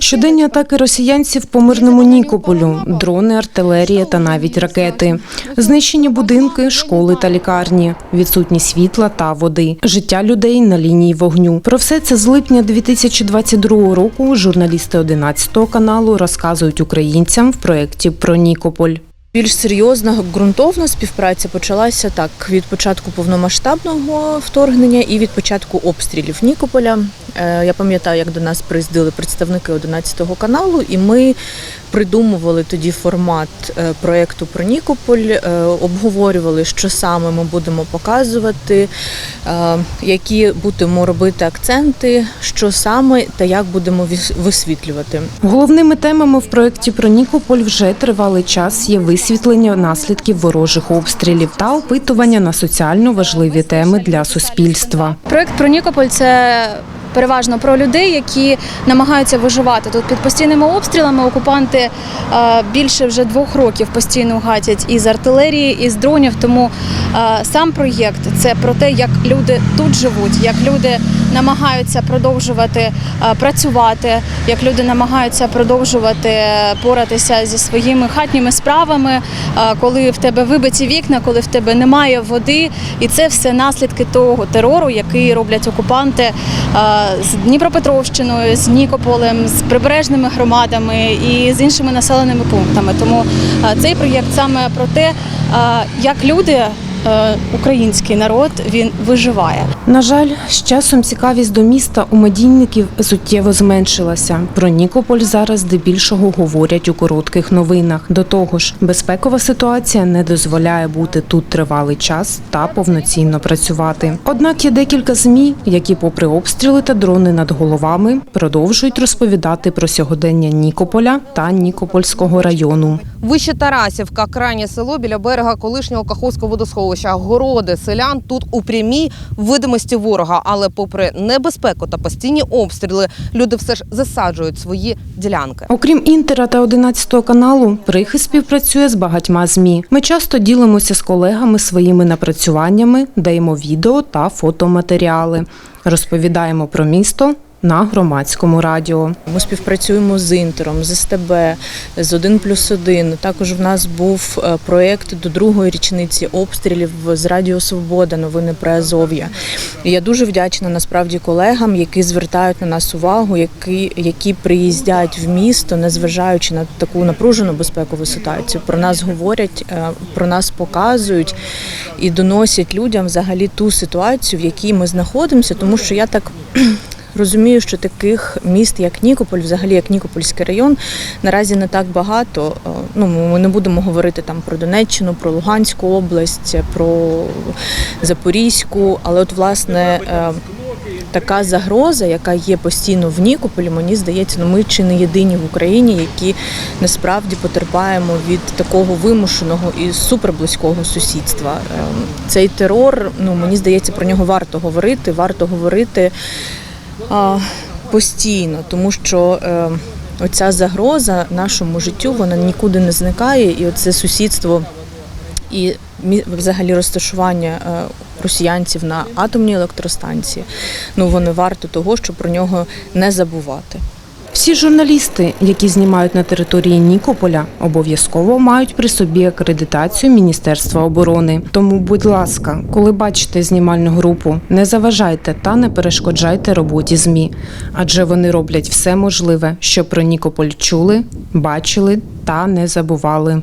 Щоденні атаки росіянців по мирному Нікополю, дрони, артилерія та навіть ракети, знищені будинки, школи та лікарні, відсутність світла та води, життя людей на лінії вогню. Про все це з липня 2022 року журналісти 11 каналу розказують українцям в проєкті про Нікополь. Більш серйозна ґрунтовна співпраця почалася так від початку повномасштабного вторгнення і від початку обстрілів Нікополя. Е, Я пам'ятаю, як до нас приїздили представники 11 каналу, і ми придумували тоді формат е, проєкту про Нікополь, е, обговорювали, що саме ми будемо показувати, які будемо робити акценти, що саме та як будемо висвітлювати. Головними темами в проєкті про Нікополь вже тривалий час є висвітлення наслідків ворожих обстрілів та опитування на соціально важливі теми для суспільства. Проект про Нікополь це переважно про людей, які намагаються виживати. Тут під постійними обстрілами окупанти е, більше вже двох років постійно гатять із артилерії, із дронів. Тому е, сам проєкт це про те, як люди тут живуть, як люди намагаються продовжувати е, працювати, як люди намагаються продовжувати поратися зі своїми хатніми справами, коли в тебе вибиті вікна, коли в тебе немає води, і це все наслідки того терору, який роблять окупанти з Дніпропетровщиною, з Нікополем, з прибережними громадами і з іншими населеними пунктами. Тому е, цей проєкт саме про те, е, як люди, український народ, він виживає. На жаль, з часом цікавість до міста у медійників суттєво зменшилася. Про Нікополь зараз здебільшого говорять у коротких новинах. До того ж, безпекова ситуація не дозволяє бути тут тривалий час та повноцінно працювати. Однак є декілька змі, які, попри обстріли та дрони над головами, продовжують розповідати про сьогодення Нікополя та Нікопольського району. Вище Тарасівка, крайнє село біля берега колишнього Каховського водосховища. Городи селян тут у прямій видимості ворога. Але, попри небезпеку та постійні обстріли, люди все ж засаджують свої ділянки. Окрім інтера та 11 каналу, прихист співпрацює з багатьма змі. Ми часто ділимося з колегами своїми напрацюваннями, даємо відео та фотоматеріали, розповідаємо про місто на громадському радіо. Ми співпрацюємо з Інтером, з СТБ, з 1 плюс 1. Також в нас був е, проєкт до другої річниці обстрілів з Радіо Свобода, новини про Азов'я. Я дуже вдячна насправді колегам, які звертають на нас увагу, які, які приїздять в місто, незважаючи на таку напружену безпекову ситуацію. Про нас говорять, е, про нас показують і доносять людям взагалі ту ситуацію, в якій ми знаходимося, тому що я так. Розумію, що таких міст, як Нікополь, взагалі як Нікопольський район, наразі не так багато. Е, Ну, ми не будемо говорити там про Донеччину, про Луганську область, про Запорізьку, але от власне. е, Така загроза, яка є постійно в Нікополі, мені здається, ну ми чи не єдині в Україні, які насправді потерпаємо від такого вимушеного і суперблизького сусідства. Ем, Цей терор, ну мені здається, про нього варто говорити. Варто говорити а, постійно, тому що е, оця загроза нашому життю вона нікуди не зникає, і оце сусідство і взагалі розташування е, росіянців на атомній електростанції. Ну вони варто того, щоб про нього не забувати. Всі журналісти, які знімають на території Нікополя, обов'язково мають при собі акредитацію Міністерства оборони. Тому, будь ласка, коли бачите знімальну групу, не заважайте та не перешкоджайте роботі ЗМІ, адже вони роблять все можливе, щоб про Нікополь чули, бачили та не забували.